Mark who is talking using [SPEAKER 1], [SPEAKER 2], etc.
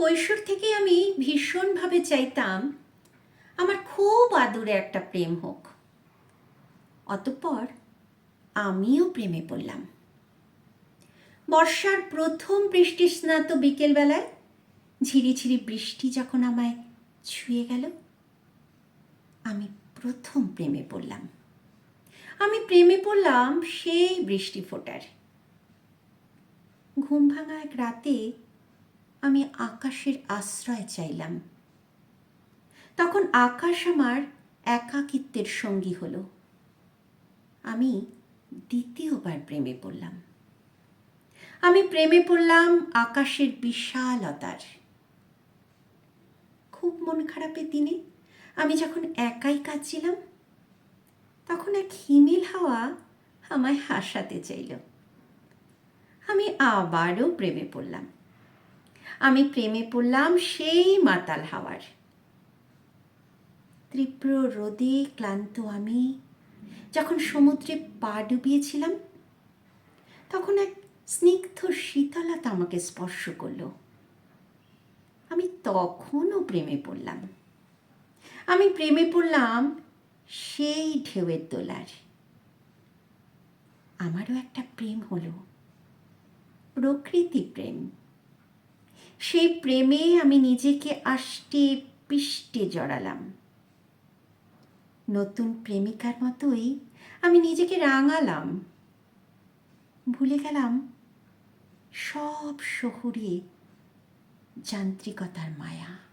[SPEAKER 1] কৈশোর থেকে আমি ভীষণভাবে চাইতাম আমার খুব আদুরে একটা প্রেম হোক। অতঃপর আমিও প্রেমে পড়লাম। বর্ষার প্রথম বৃষ্টি স্নাত বিকেলবেলায় ঝিরিঝিরি বৃষ্টি যখন আমায় ছুঁয়ে গেল, আমি প্রথম প্রেমে পড়লাম। আমি প্রেমে পড়লাম সেই বৃষ্টি ফোটার। ঘুম ভাঙা এক রাতে আমি আকাশের আশ্রয় চাইলাম। তখন আকাশ আমার একাকিত্বের সঙ্গী হলো। আমি দ্বিতীয়বার প্রেমে পড়লাম। আমি প্রেমে পড়লাম আকাশের বিশালতার। খুব মন খারাপের দিনে আমি যখন একাই কাঁদছিলাম, তখন এক হিমেল হাওয়া আমায় হাসাতে চাইল। আমি আবারও প্রেমে পড়লাম। আমি প্রেমে পড়লাম সেই মাতাল হাওয়ার। তীব্র রোদে ক্লান্ত আমি, যখন সমুদ্রে পা ডুবিয়েছিলাম, তখন এক স্নিগ্ধ শীতলতা আমাকে স্পর্শ করল। আমি তখনও প্রেমে পড়লাম। আমি প্রেমে পড়লাম সেই ঢেউয়ের দোলার। আমারও একটা প্রেম হলো, প্রকৃতি প্রেম। সেই প্রেমে আমি নিজেকে আষ্টে পিষ্টে জড়ালাম। নতুন প্রেমিকার মতোই আমি নিজেকে রাঙালাম। ভুলে গেলাম সব শহুরে যান্ত্রিকতার মায়া।